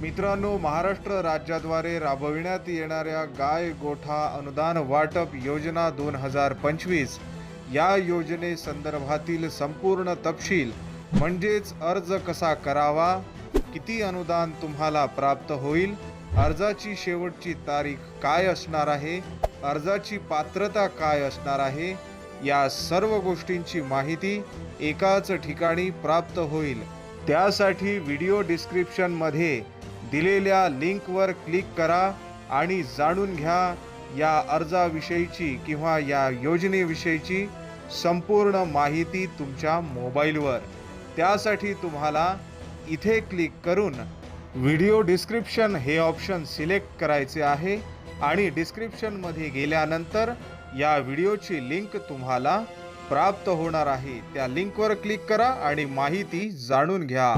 मित्रांनो महाराष्ट्र राज्याद्वारे राबविण्यात येणाऱ्या गाय गोठा अनुदान वाटप योजना दोन हजार पंचवीस. या योजनेसंदर्भातील संपूर्ण तपशील म्हणजेच अर्ज कसा करावा किती अनुदान तुम्हाला प्राप्त होईल अर्जाची शेवटची तारीख काय असणार आहे अर्जाची पात्रता काय असणार आहे या सर्व गोष्टींची माहिती एकाच ठिकाणी प्राप्त होईल. त्यासाठी व्हिडिओ डिस्क्रिप्शनमध्ये दिलेल्या लिंकवर क्लिक करा आणि जाणून घ्या या अर्जाविषयीची किंवा या योजनेविषयीची संपूर्ण माहिती तुमच्या मोबाईलवर. त्यासाठी तुम्हाला इथे क्लिक करून व्हिडिओ डिस्क्रिप्शन हे ऑप्शन सिलेक्ट करायचे आहे आणि डिस्क्रिप्शनमध्ये गेल्यानंतर या व्हिडिओची लिंक तुम्हाला प्राप्त होणार आहे. त्या लिंकवर क्लिक करा आणि माहिती जाणून घ्या.